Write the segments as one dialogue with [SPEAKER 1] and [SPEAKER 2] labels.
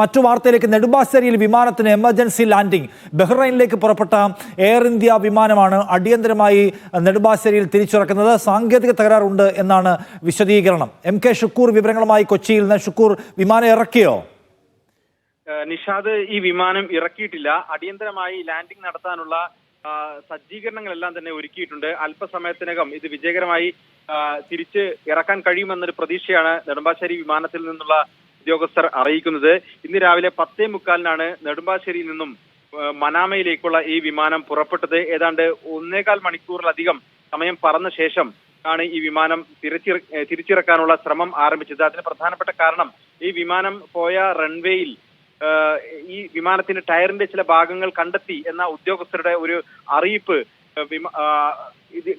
[SPEAKER 1] മറ്റു വാർത്തയിലേക്ക് നെടുമ്പാശ്ശേരിയിൽ വിമാനത്തിന് എമർജൻസി ലാൻഡിംഗ് ബഹ്റൈനിലേക്ക് പുറപ്പെട്ട എയർ ഇന്ത്യ വിമാനമാണ് അടിയന്തരമായി നെടുമ്പാശ്ശേരിയിൽ തിരിച്ചിറക്കുന്നത്. സാങ്കേതിക തകരാറുണ്ട് എന്നാണ് വിശദീകരണം. എം കെ ഷുക്കൂർ വിവരങ്ങളുമായി കൊച്ചിയിൽ നിന്ന് ഷുക്കൂർ വിമാനം ഇറക്കിയോ?
[SPEAKER 2] നിഷാദ് ഈ വിമാനം ഇറക്കിയിട്ടില്ല. അടിയന്തരമായി ലാൻഡിംഗ് നടത്താനുള്ള സജ്ജീകരണങ്ങളെല്ലാം തന്നെ ഒരുക്കിയിട്ടുണ്ട്. അല്പസമയത്തിനകം ഇത് വിജയകരമായി തിരിച്ച് ഇറക്കാൻ കഴിയുമെന്നൊരു പ്രതീക്ഷയാണ് നെടുമ്പാശ്ശേരി വിമാനത്തിൽ നിന്നുള്ള ഉദ്യോഗസ്ഥർ അറിയിക്കുന്നത്. ഇന്ന് രാവിലെ പത്തേ മുക്കാലിനാണ് നെടുമ്പാശ്ശേരിയിൽ നിന്നും മനാമയിലേക്കുള്ള ഈ വിമാനം പുറപ്പെട്ടത്. ഏതാണ്ട് ഒന്നേകാൽ മണിക്കൂറിലധികം സമയം പറന്ന ശേഷം ആണ് ഈ വിമാനം തിരിച്ചിറ തിരിച്ചിറക്കാനുള്ള ശ്രമം ആരംഭിച്ചത്. അതിന് പ്രധാനപ്പെട്ട കാരണം ഈ വിമാനം പോയ റൺവേയിൽ ഈ വിമാനത്തിന്റെ ടയറിന്റെ ചില ഭാഗങ്ങൾ കണ്ടെത്തി എന്ന ഉദ്യോഗസ്ഥരുടെ ഒരു അറിയിപ്പ് ഇത്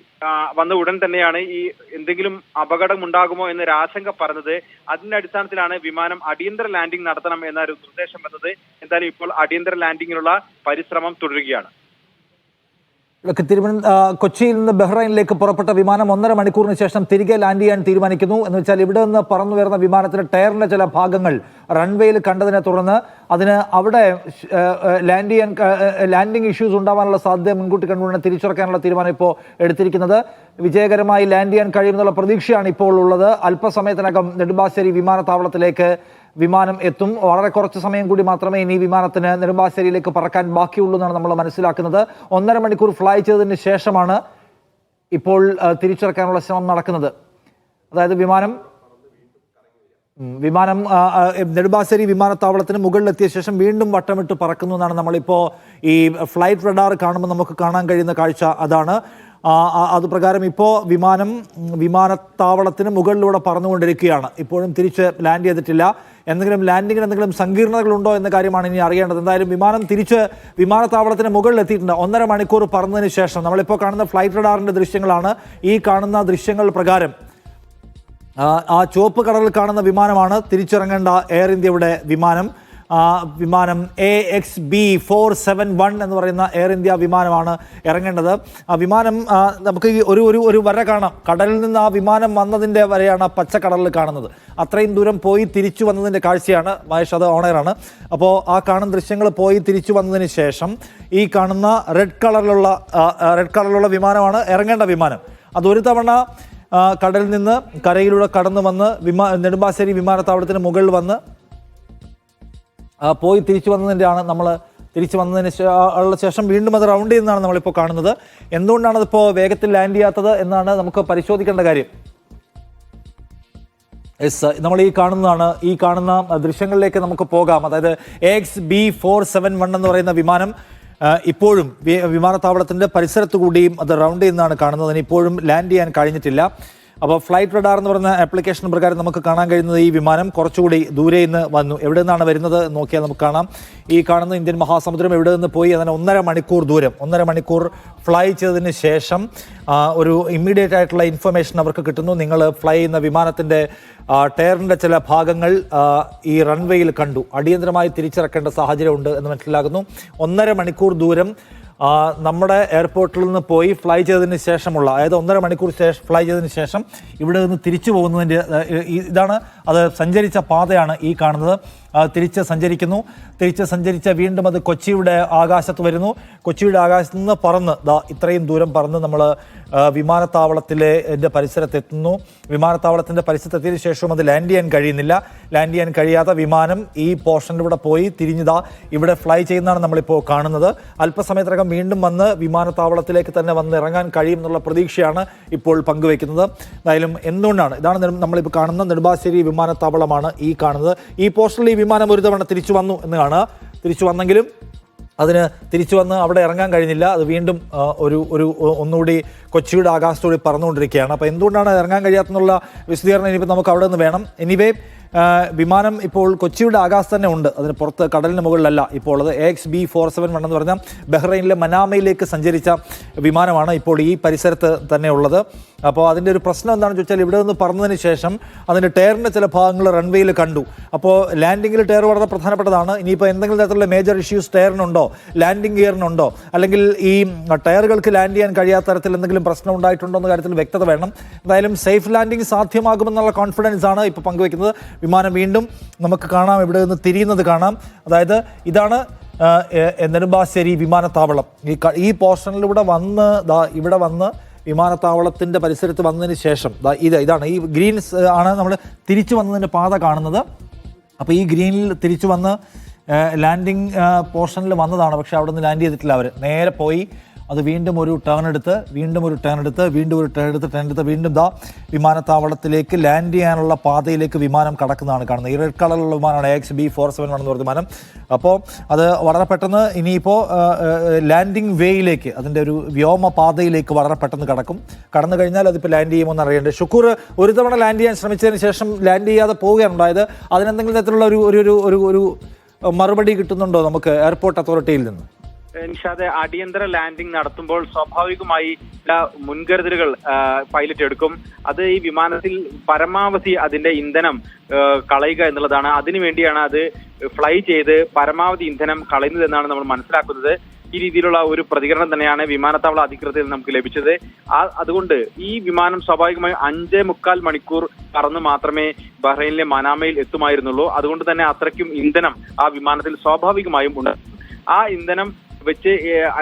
[SPEAKER 2] വന്ന ഉടൻ തന്നെയാണ് ഈ എന്തെങ്കിലും അപകടം ഉണ്ടാകുമോ എന്നൊരു ആശങ്ക പറഞ്ഞത് അതിന്റെ അടിസ്ഥാനത്തിലാണ് വിമാനം അടിയന്തര ലാൻഡിംഗ് നടത്തണം എന്നൊരു നിർദ്ദേശം വന്നത്. എന്തായാലും ഇപ്പോൾ അടിയന്തര ലാൻഡിങ്ങിനുള്ള പരിശ്രമം തുടരുകയാണ്.
[SPEAKER 1] കൊച്ചിയിൽ നിന്ന് ബഹ്റൈനിലേക്ക് പുറപ്പെട്ട വിമാനം ഒന്നര മണിക്കൂറിന് ശേഷം തിരികെ ലാൻഡ് ചെയ്യാൻ തീരുമാനിക്കുന്നു. എന്ന് വെച്ചാൽ ഇവിടെ നിന്ന് പറന്നു വരുന്ന വിമാനത്തിന്റെ ടയറിന്റെ ചില ഭാഗങ്ങൾ റൺവേയിൽ കണ്ടതിനെ തുടർന്ന് അതിന് അവിടെ ലാൻഡ് ചെയ്യാൻ ലാൻഡിംഗ് ഇഷ്യൂസ് ഉണ്ടാവാനുള്ള സാധ്യത മുൻകൂട്ടി കണ്ടുകൊണ്ട് തിരിച്ചിറക്കാനുള്ള തീരുമാനം ഇപ്പോൾ എടുത്തിരിക്കുന്നത്. വിജയകരമായി ലാൻഡ് ചെയ്യാൻ കഴിയുമെന്നുള്ള പ്രതീക്ഷയാണ് ഇപ്പോൾ ഉള്ളത്. അല്പസമയത്തിനകം നെടുമ്പാശ്ശേരി വിമാനത്താവളത്തിലേക്ക് വിമാനം എത്തും. വളരെ കുറച്ച് സമയം കൂടി മാത്രമേ ഇനി വിമാനത്തിന് നെടുമ്പാശ്ശേരിയിലേക്ക് പറക്കാൻ ബാക്കിയുള്ളൂ എന്നാണ് നമ്മൾ മനസ്സിലാക്കുന്നത്. ഒന്നര മണിക്കൂർ ഫ്ലൈ ചെയ്തതിന് ശേഷമാണ് ഇപ്പോൾ തിരിച്ചിറക്കാനുള്ള ശ്രമം നടക്കുന്നത്. അതായത് വിമാനം വിമാനം നെടുമ്പാശ്ശേരി വിമാനത്താവളത്തിന് മുകളിലെത്തിയ ശേഷം വീണ്ടും വട്ടമിട്ട് പറക്കുന്നു എന്നാണ് നമ്മളിപ്പോൾ ഈ ഫ്ലൈറ്റ് റഡാർ കാണുമ്പോൾ നമുക്ക് കാണാൻ കഴിയുന്ന കാഴ്ച അതാണ്. അത് പ്രകാരം ഇപ്പോൾ വിമാനം വിമാനത്താവളത്തിന് മുകളിലൂടെ പറന്നുകൊണ്ടിരിക്കുകയാണ്. ഇപ്പോഴും തിരിച്ച് ലാൻഡ് ചെയ്തിട്ടില്ല. എന്തെങ്കിലും ലാൻഡിങ്ങിന് എന്തെങ്കിലും സങ്കീർണതകളുണ്ടോ എന്ന കാര്യമാണ് ഇനി അറിയേണ്ടത്. എന്തായാലും വിമാനം തിരിച്ച് വിമാനത്താവളത്തിന് മുകളിൽ എത്തിയിട്ടുണ്ട് ഒന്നര മണിക്കൂർ പറന്നതിന് ശേഷം നമ്മളിപ്പോൾ കാണുന്ന ഫ്ലൈറ്റ് റഡാറിന്റെ ദൃശ്യങ്ങളാണ് ഈ കാണുന്ന ദൃശ്യങ്ങൾ പ്രകാരം. ആ, ചുവപ്പ് കടലിൽ കാണുന്ന വിമാനമാണ് തിരിച്ചിറങ്ങേണ്ട എയർ ഇന്ത്യയുടെ വിമാനം. വിമാനം A X B four seven one എന്ന് പറയുന്ന എയർ ഇന്ത്യ വിമാനമാണ് ഇറങ്ങേണ്ടത്. ആ വിമാനം നമുക്ക് ഒരു ഒരു ഒരു വര കാണാം. കടലിൽ നിന്ന് ആ വിമാനം വന്നതിന്റെ വരെയാണ് ആ പച്ച കടലിൽ കാണുന്നത്. അത്രയും ദൂരം പോയി തിരിച്ചു വന്നതിന്റെ കാഴ്ചയാണ് മഹേഷ് അത് ഓണറാണ് അപ്പോൾ ആ കാണുന്ന ദൃശ്യങ്ങൾ പോയി തിരിച്ചു വന്നതിന് ശേഷം ഈ കാണുന്ന റെഡ് കളറിലുള്ള റെഡ് കളറിലുള്ള വിമാനമാണ് ഇറങ്ങേണ്ട വിമാനം. അതൊരു തവണ കടലിൽ നിന്ന് കരയിലൂടെ കടന്നു വന്ന് വിമാ നെടുമ്പാശ്ശേരി വിമാനത്താവളത്തിന് മുകളിൽ വന്ന് പോയി തിരിച്ചു വന്നതിന്റെയാണ് നമ്മൾ തിരിച്ചു വന്നതിന് ഉള്ള ശേഷം വീണ്ടും അത് റൗണ്ട് ചെയ്യുന്നതാണ് നമ്മളിപ്പോൾ കാണുന്നത്. എന്തുകൊണ്ടാണ് അതിപ്പോൾ വേഗത്തിൽ ലാൻഡ് ചെയ്യാത്തത് എന്നാണ് നമുക്ക് പരിശോധിക്കേണ്ട കാര്യം. യെസ് നമ്മൾ ഈ കാണുന്നതാണ് ഈ കാണുന്ന ദൃശ്യങ്ങളിലേക്ക് നമുക്ക് പോകാം. അതായത് X B four seven one എന്ന് പറയുന്ന വിമാനം ഇപ്പോഴും വിമാനത്താവളത്തിന്റെ പരിസരത്ത് കൂടിയും അത് റൗണ്ട് ചെയ്യുന്നതാണ് കാണുന്നത്. അതിന് ഇപ്പോഴും ലാൻഡ് ചെയ്യാൻ കഴിഞ്ഞിട്ടില്ല. അപ്പോൾ ഫ്ലൈറ്റ് റഡാർ എന്ന് പറയുന്ന ആപ്ലിക്കേഷൻ പ്രകാരം നമുക്ക് കാണാൻ കഴിയുന്നത് ഈ വിമാനം കുറച്ചുകൂടി ദൂരെ നിന്ന് വന്നു. എവിടെ നിന്നാണ് വരുന്നത് നോക്കിയാൽ നമുക്ക് കാണാം. ഈ കാണുന്ന ഇന്ത്യൻ മഹാസമുദ്രം എവിടെ നിന്ന് പോയി? അതിന് ഒന്നര മണിക്കൂർ ദൂരം. ഒന്നര മണിക്കൂർ ഫ്ലൈ ചെയ്തതിന് ശേഷം ഒരു ഇമ്മീഡിയറ്റ് ആയിട്ടുള്ള ഇൻഫർമേഷൻ അവർക്ക് കിട്ടുന്നു. നിങ്ങൾ ഫ്ലൈ ചെയ്യുന്ന വിമാനത്തിന്റെ ടയറിന്റെ ചില ഭാഗങ്ങൾ ഈ റൺവേയിൽ കണ്ടു. അടിയന്തരമായി തിരിച്ചിറക്കേണ്ട സാഹചര്യമുണ്ട് എന്ന് മനസ്സിലാകുന്നു. ഒന്നര മണിക്കൂർ ദൂരം നമ്മുടെ എയർപോർട്ടിൽ നിന്ന് പോയി ഫ്ലൈ ചെയ്തതിന് ശേഷമുള്ള അതായത് ഒന്നര മണിക്കൂർ ശേഷം ഫ്ലൈ ചെയ്തതിന് ശേഷം ഇവിടെ നിന്ന് തിരിച്ചു പോകുന്നതിന്റെ ഇതാണ് അത് സഞ്ചരിച്ച പാതയാണ് ഈ കാണുന്നത്. തിരിച്ച് സഞ്ചരിക്കുന്നു. തിരിച്ച് സഞ്ചരിച്ച വീണ്ടും അത് കൊച്ചിയുടെ ആകാശത്ത് വരുന്നു. കൊച്ചിയുടെ ആകാശത്ത് നിന്ന് പറന്ന് ദാ ഇത്രയും ദൂരം പറന്ന് നമ്മൾ വിമാനത്താവളത്തിലെ എന്റെ പരിസരത്തെത്തുന്നു വിമാനത്താവളത്തിന്റെ പരിസരത്തെത്തിയതിനു ശേഷവും അത് ലാൻഡ് ചെയ്യാൻ കഴിയുന്നില്ല. ലാൻഡ് ചെയ്യാൻ കഴിയാത്ത വിമാനം ഈ പോർഷനിലൂടെ പോയി തിരിഞ്ഞതാ ഇവിടെ ഫ്ലൈ ചെയ്യുന്നതാണ് നമ്മളിപ്പോൾ കാണുന്നത്. അല്പസമയത്തിനകം വീണ്ടും വന്ന് വിമാനത്താവളത്തിലേക്ക് തന്നെ വന്ന് ഇറങ്ങാൻ കഴിയും എന്നുള്ള പ്രതീക്ഷയാണ് ഇപ്പോൾ പങ്കുവയ്ക്കുന്നത്. എന്തായാലും എന്തുകൊണ്ടാണ്? ഇതാണ് നമ്മളിപ്പോൾ കാണുന്ന നെടുമ്പാശ്ശേരി വിമാനത്താവളമാണ് ഈ കാണുന്നത്. ഈ പോർഷനിൽ ഈ വിമാനം ഒരു തവണ തിരിച്ചു വന്നു എന്ന് കാണുക തിരിച്ചു വന്നെങ്കിലും അതിന് തിരിച്ചു വന്ന് അവിടെ ഇറങ്ങാൻ കഴിഞ്ഞില്ല. അത് വീണ്ടും ഒരു ഒരു ഒന്നുകൂടി കൊച്ചിയുടെ ആകാശത്തോടെ പറന്നുകൊണ്ടിരിക്കുകയാണ്. അപ്പോൾ എന്തുകൊണ്ടാണ് ഇറങ്ങാൻ കഴിയാത്തെന്നുള്ള വിശദീകരണം ഇനിയിപ്പോൾ നമുക്ക് അവിടെ നിന്ന് വേണം. എനിവേ വിമാനം ഇപ്പോൾ കൊച്ചിയുടെ ആകാശത്ത് തന്നെ ഉണ്ട്. അതിന് പുറത്ത് കടലിന് മുകളിലല്ല. ഇപ്പോൾ ഉള്ളത് A X B four seven one എന്ന് പറഞ്ഞാൽ ബഹ്റൈനിലെ മനാമയിലേക്ക് സഞ്ചരിച്ച വിമാനമാണ് ഇപ്പോൾ ഈ പരിസരത്ത് തന്നെ ഉള്ളത്. അപ്പോൾ അതിന്റെ ഒരു പ്രശ്നം എന്താണെന്ന് ചോദിച്ചാൽ ഇവിടെ നിന്ന് പറന്നതിന് ശേഷം അതിന്റെ ടയറിന്റെ ചില ഭാഗങ്ങൾ റൺവേയിൽ കണ്ടു. അപ്പോൾ ലാൻഡിങ്ങിൽ ടയർ വളരെ പ്രധാനപ്പെട്ടതാണ്. ഇനിയിപ്പോൾ എന്തെങ്കിലും തരത്തിലുള്ള മേജർ ഇഷ്യൂസ് ടയറിനുണ്ടോ? ലാൻഡിംഗ് ഗിയറിനുണ്ടോ അല്ലെങ്കിൽ ഈ ടയറുകൾക്ക് ലാൻഡ് ചെയ്യാൻ കഴിയാത്ത തരത്തിൽ എന്തെങ്കിലും പ്രശ്നം ഉണ്ടായിട്ടുണ്ടോ എന്ന കാര്യത്തിൽ വ്യക്തത വേണം. എന്തായാലും സേഫ് ലാൻഡിംഗ് സാധ്യമാകുമെന്നുള്ള കോൺഫിഡൻസ് ആണ് ഇപ്പോൾ പങ്കുവയ്ക്കുന്നത് വിമാനം വീണ്ടും നമുക്ക് കാണാം. ഇവിടെ നിന്ന് തിരിയുന്നത് കാണാം. അതായത് ഇതാണ് നെടുമ്പാശ്ശേരി വിമാനത്താവളം. ഈ ഈ പോർഷനിലൂടെ വന്ന് ഇവിടെ വന്ന് വിമാനത്താവളത്തിന്റെ പരിസരത്ത് വന്നതിന് ശേഷം ഇത് ഇതാണ്. ഈ ഗ്രീൻസ് ആണ് നമ്മൾ തിരിച്ചു വന്നതിന്റെ പാത കാണുന്നത്. അപ്പോൾ ഈ ഗ്രീനിൽ തിരിച്ചു വന്ന് ലാൻഡിങ് പോർഷനിൽ വന്നതാണ്. പക്ഷേ അവിടെ നിന്ന് ലാൻഡ് ചെയ്തിട്ടില്ല അവർ നേരെ പോയി അത് വീണ്ടും ഒരു ടേൺ എടുത്ത് വീണ്ടും ഒരു ടേൺ എടുത്ത് വീണ്ടും ഒരു ടേൺ എടുത്ത് ടേൺ എടുത്ത് വീണ്ടും ദാ വിമാനത്താവളത്തിലേക്ക് ലാൻഡ് ചെയ്യാനുള്ള പാതയിലേക്ക് വിമാനം കടക്കുന്നതാണ് കാണുന്നത്. ഈ റെഡ് കളറുള്ള വിമാനമാണ് X B four seven one എന്ന് പറഞ്ഞ വിമാനം. അപ്പോൾ അത് വളരെ പെട്ടെന്ന് ഇനിയിപ്പോൾ ലാൻഡിംഗ് വേയിലേക്ക് അതിന്റെ ഒരു വ്യോമ പാതയിലേക്ക് വളരെ പെട്ടെന്ന് കടക്കും. കടന്നു കഴിഞ്ഞാൽ അതിപ്പോൾ ലാൻഡ് ചെയ്യുമെന്ന് അറിയേണ്ടത്. ഷുക്കൂർ ഒരു തവണ ലാൻഡ് ചെയ്യാൻ ശ്രമിച്ചതിന് ശേഷം ലാൻഡ് ചെയ്യാതെ പോവുകയാണ്. ഉണ്ടായത് അതിനെന്തെങ്കിലും തരത്തിലുള്ള ഒരു ഒരു ഒരു മറുപടി കിട്ടുന്നുണ്ടോ നമുക്ക് എയർപോർട്ട് അതോറിറ്റിയിൽ നിന്ന്?
[SPEAKER 2] നിഷാദ് അടിയന്തര ലാൻഡിംഗ് നടത്തുമ്പോൾ സ്വാഭാവികമായി മുൻകരുതലുകൾ പൈലറ്റ് എടുക്കും. അത് ഈ വിമാനത്തിൽ പരമാവധി അതിന്റെ ഇന്ധനം കളയുക എന്നുള്ളതാണ്. അതിനുവേണ്ടിയാണ് അത് ഫ്ലൈ ചെയ്ത് പരമാവധി ഇന്ധനം കളയുന്നത് എന്നാണ് നമ്മൾ മനസ്സിലാക്കുന്നത്. ഈ രീതിയിലുള്ള ഒരു പ്രതികരണം തന്നെയാണ് വിമാനത്താവള അധികൃതരിൽ നമുക്ക് ലഭിച്ചത്. അതുകൊണ്ട് ഈ വിമാനം സ്വാഭാവികമായും അഞ്ചേ മുക്കാൽ മണിക്കൂർ പറന്ന് മാത്രമേ ബഹ്റൈനിലെ മനാമയിൽ എത്തുമായിരുന്നുള്ളൂ. അതുകൊണ്ട് തന്നെ അത്രയ്ക്കും ഇന്ധനം ആ വിമാനത്തിൽ സ്വാഭാവികമായും ഉണ്ട്. ആ ഇന്ധനം വെച്ച്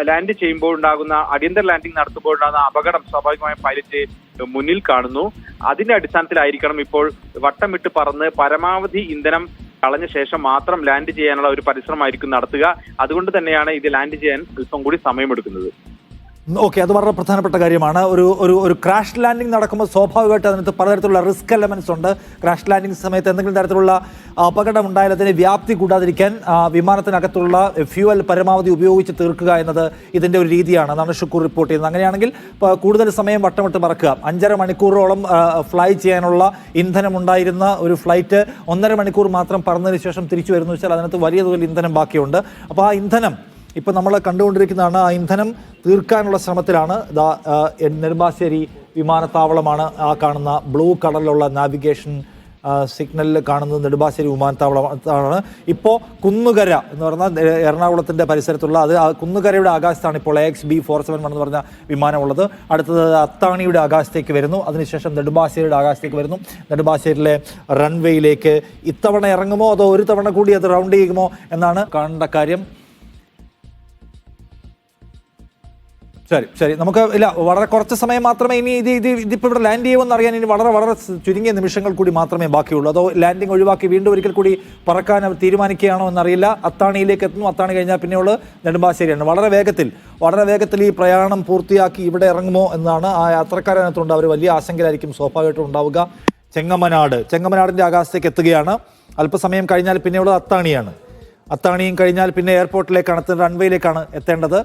[SPEAKER 2] ലാൻഡ് ചെയ്യുമ്പോൾ ഉണ്ടാകുന്ന അടിയന്തര ലാൻഡിംഗ് നടത്തുമ്പോൾ ഉണ്ടാകുന്ന അപകടം സ്വാഭാവികമായും പൈലറ്റ് മുന്നിൽ കാണുന്നു. അതിന്റെ അടിസ്ഥാനത്തിലായിരിക്കണം ഇപ്പോൾ വട്ടമിട്ട് പറന്ന് പരമാവധി ഇന്ധനം കളഞ്ഞ ശേഷം മാത്രം ലാൻഡ് ചെയ്യാനുള്ള ഒരു പരിശ്രമമായിരിക്കും നടത്തുക. അതുകൊണ്ട് തന്നെയാണ് ഇത് ലാൻഡ് ചെയ്യാൻ അല്പം കൂടി സമയമെടുക്കുന്നത്.
[SPEAKER 1] ഓക്കെ അത് വളരെ പ്രധാനപ്പെട്ട കാര്യമാണ്. ഒരു ഒരു ഒരു ക്രാഷ് ലാൻഡിംഗ് നടക്കുമ്പോൾ സ്വാഭാവികമായിട്ട് അതിനകത്ത് പലതരത്തിലുള്ള റിസ്ക് എലമെൻസ് ഉണ്ട്. ക്രാഷ് ലാൻഡിംഗ് സമയത്ത് എന്തെങ്കിലും തരത്തിലുള്ള അപകടം ഉണ്ടായാൽ അതിന് വ്യാപ്തി കൂടാതിരിക്കാൻ വിമാനത്തിനകത്തുള്ള ഫ്യൂവൽ പരമാവധി ഉപയോഗിച്ച് തീർക്കുക എന്നത് ഇതിന്റെ ഒരു രീതിയാണ്. എന്നാണ് ഷുക്കൂർ റിപ്പോർട്ട് ചെയ്യുന്നത്. അങ്ങനെയാണെങ്കിൽ കൂടുതൽ സമയം വട്ടമിട്ട് മറക്കുക. അഞ്ചര മണിക്കൂറോളം ഫ്ലൈ ചെയ്യാനുള്ള ഇന്ധനം ഉണ്ടായിരുന്ന ഒരു ഫ്ലൈറ്റ് ഒന്നര മണിക്കൂർ മാത്രം പറന്നതിന് ശേഷം തിരിച്ചു വരുന്നു വെച്ചാൽ അതിനകത്ത് വലിയ തോതിൽ ഇന്ധനം ബാക്കിയുണ്ട്. അപ്പോൾ ആ ഇന്ധനം ഇപ്പം നമ്മൾ കണ്ടുകൊണ്ടിരിക്കുന്നതാണ് ആ ഇന്ധനം തീർക്കാനുള്ള ശ്രമത്തിലാണ്. ദാ നെടുമ്പാശ്ശേരി വിമാനത്താവളമാണ് ആ കാണുന്ന ബ്ലൂ കളറിലുള്ള നാവിഗേഷൻ സിഗ്നലിൽ കാണുന്നത് നെടുമ്പാശ്ശേരി വിമാനത്താവളമാണ്. ഇപ്പോൾ കുന്നുകര എന്ന് പറഞ്ഞാൽ എറണാകുളത്തിന്റെ പരിസരത്തുള്ള അത് കുന്നുകരയുടെ ആകാശത്താണ് ഇപ്പോൾ X B four seven one എന്ന് പറഞ്ഞ വിമാനമുള്ളത്. അടുത്തത് അത്താണിയുടെ ആകാശത്തേക്ക് വരുന്നു. അതിനുശേഷം നെടുമ്പാശ്ശേരിയുടെ ആകാശത്തേക്ക് വരുന്നു. നെടുമ്പാശ്ശേരിയിലെ റൺവേയിലേക്ക് ഇത്തവണ ഇറങ്ങുമോ? അതോ ഒരു തവണ കൂടി അത് റൗണ്ട് ചെയ്യുമോ? എന്നാണ് കാണേണ്ട കാര്യം. ശരി ശരി. നമുക്ക് ഇല്ല വളരെ കുറച്ച് സമയം മാത്രമേ ഇനി ഇത് ഇത് ഇതിപ്പോൾ ഇവിടെ ലാൻഡ് ചെയ്യുമെന്ന് അറിയാൻ ഇനി വളരെ വളരെ ചുരുങ്ങിയ നിമിഷങ്ങൾ കൂടി മാത്രമേ ബാക്കിയുള്ളൂ. അതോ ലാൻഡിംഗ് ഒഴിവാക്കി വീണ്ടും ഒരിക്കൽ കൂടി പറക്കാൻ തീരുമാനിക്കുകയാണോ എന്നറിയില്ല. അത്താണിയിലേക്ക് എത്തുന്നു. അത്താണി കഴിഞ്ഞാൽ പിന്നെയുള്ള നെടുമ്പാശ്ശേരിയാണ്. വളരെ വേഗത്തിൽ വളരെ വേഗത്തിൽ ഈ പ്രയാണം പൂർത്തിയാക്കി ഇവിടെ ഇറങ്ങുമോ എന്നാണ് ആ യാത്രക്കാരനകത്തുണ്ട്. അവർ വലിയ ആശങ്കയിലായിരിക്കും. സ്വാഭാവികമായിട്ടും ഉണ്ടാവുക. ചെങ്ങമനാട് ചെങ്ങമനാടിന്റെ ആകാശത്തേക്ക് എത്തുകയാണ്. അല്പസമയം കഴിഞ്ഞാൽ പിന്നെയുള്ളത് അത്താണിയാണ്. അത്താണിയും കഴിഞ്ഞാൽ പിന്നെ എയർപോർട്ടിലേക്കാണ് റൺവേയിലേക്കാണ് എത്തേണ്ടത്.